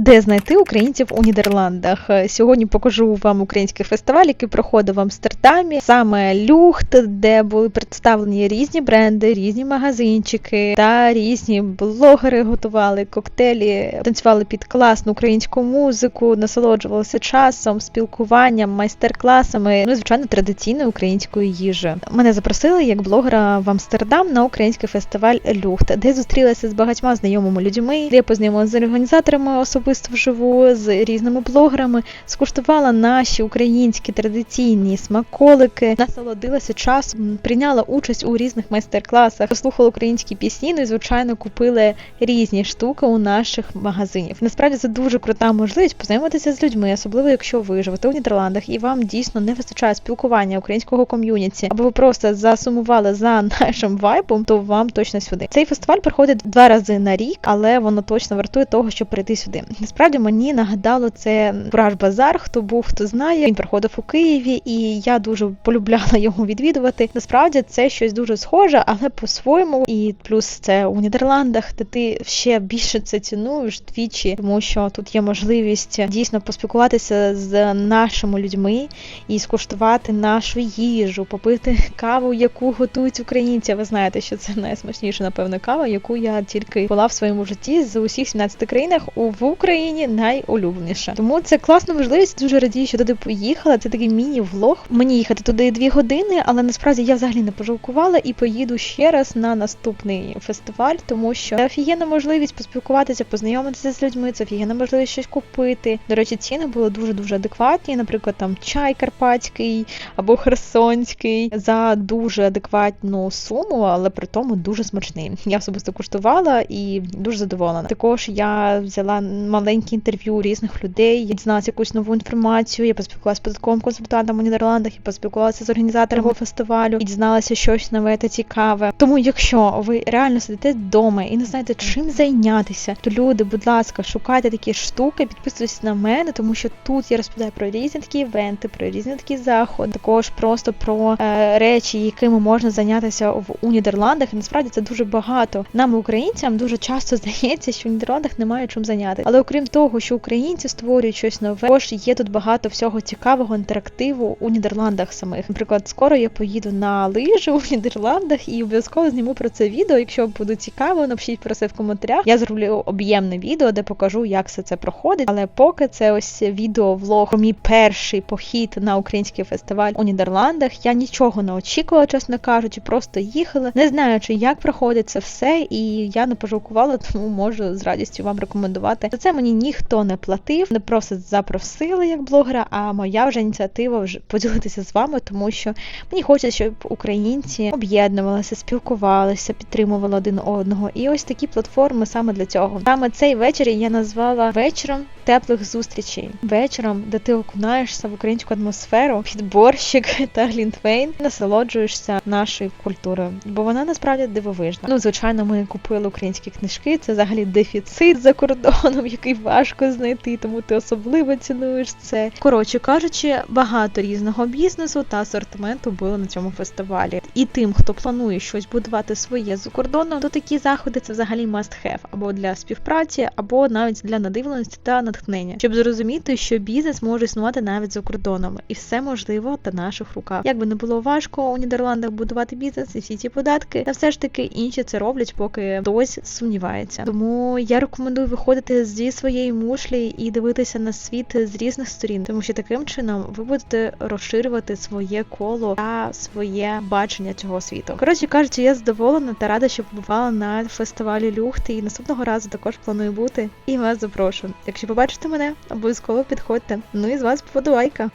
Де знайти українців у Нідерландах? Е, Сьогодні покажу вам український фестиваль, який проходив в Амстердамі, саме Люхт, де були представлені різні бренди, різні магазинчики та різні блогери готували коктейлі, танцювали під класну українську музику, насолоджувалися часом, спілкуванням, майстер-класами. Ну звичайно традиційною українською їжею. Мене запросили як блогера в Амстердам на український фестиваль Люхт, де зустрілася з багатьма знайомими людьми, я познайомилася з організаторами особисто вживу, з різними блогерами, скуштувала наші українські традиційні смаколики, насолодилася часом, прийняла участь у різних майстер-класах, послухала українські пісні, ну і звичайно купили різні штуки у наших магазинів. Насправді це дуже крута можливість познайомитися з людьми, особливо якщо ви живете у Нідерландах і вам дійсно не вистачає спілкування українського ком'юніті, або ви просто засумували за нашим вайбом, то вам точно сюди. Цей фестиваль проходить два рази на рік, але воно точно вартує того, щоб прийти сюди. Насправді мені нагадало це Кураж Базар. Хто був, хто знає. Він проходив у Києві, і я дуже полюбляла його відвідувати. Насправді це щось дуже схоже, але по-своєму. І плюс це у Нідерландах, де ти ще більше це цінуєш двічі, тому що тут є можливість дійсно поспілкуватися з нашими людьми і скуштувати нашу їжу, попити каву, яку готують українці. Ви знаєте, що це найсмачніша, напевно, кава, яку я тільки пила в своєму житті з усіх 17 країнах у Україні найулюбленіша. Тому це класна можливість. Дуже радію, що туди поїхала. Це такий міні-влог. Мені їхати туди дві години, але насправді я взагалі не пожалкувала і поїду ще раз на наступний фестиваль, тому що це офігенна можливість поспілкуватися, познайомитися з людьми. Це офігенна можливість щось купити. До речі, ціни були дуже дуже адекватні. Наприклад, там чай карпатський або херсонський за дуже адекватну суму, але при тому дуже смачний. Я особисто куштувала і дуже задоволена. Також я взяла маленькі інтерв'ю різних людей, я дізналася якусь нову інформацію. Я поспілкувалася з податковим консультантом у Нідерландах, я поспілкувалася з організатором фестивалю і дізналася щось нове та цікаве. Тому, якщо ви реально сидите вдома і не знаєте, чим зайнятися, то люди, будь ласка, шукайте такі штуки, підписуйтесь на мене, тому що тут я розповідаю про різні такі івенти, про різні такі заходи, також просто про е, речі, якими можна зайнятися в у Нідерландах. І насправді це дуже багато. Нам, українцям, дуже часто здається, що в Нідерландах немає чим зайняти. Але окрім того, що українці створюють щось нове, також є тут багато всього цікавого інтерактиву у Нідерландах самих. Наприклад, скоро я поїду на лижі у Нідерландах і обов'язково зніму про це відео. Якщо буде цікаво, напишіть про це в коментарях. Я зроблю об'ємне відео, де покажу, як все це проходить. Але поки це ось відео влог про мій перший похід на український фестиваль у Нідерландах. Я нічого не очікувала, чесно кажучи, просто їхала, не знаючи, як проходить це все, і я не пожалкувала, тому можу з радістю вам рекомендувати. За це мені ніхто не платив, не просто запросили як блогера, а моя вже ініціатива вже поділитися з вами, тому що мені хочеться, щоб українці об'єднувалися, спілкувалися, підтримували один одного. І ось такі платформи саме для цього. Саме цей вечір я назвала вечором теплих зустрічей, вечором, де ти окунаєшся в українську атмосферу, під борщик та глінтвейн, насолоджуєшся нашою культурою, бо вона насправді дивовижна. Ну, звичайно, ми купили українські книжки. Це взагалі дефіцит за кордоном, який важко знайти, тому ти особливо цінуєш це. Коротше кажучи, багато різного бізнесу та асортименту було на цьому фестивалі. І тим, хто планує щось будувати своє за кордоном, то такі заходи це взагалі must have або для співпраці, або навіть для надивленості та натхнення, щоб зрозуміти, що бізнес може існувати навіть за кордоном, і все можливо та наших руках. Як би не було важко у Нідерландах будувати бізнес і всі ці податки, та все ж таки інші це роблять, поки хтось сумнівається. Тому я рекомендую виходити зі своєї мушлі і дивитися на світ з різних сторін, тому що таким чином ви будете розширювати своє коло та своє бачення цього світу. Коротше кажучи, я задоволена та рада, що побувала на фестивалі Люхти, і наступного разу також планую бути і вас запрошую. Якщо побачите мене, обов'язково підходьте. Ну і з вас подобайка.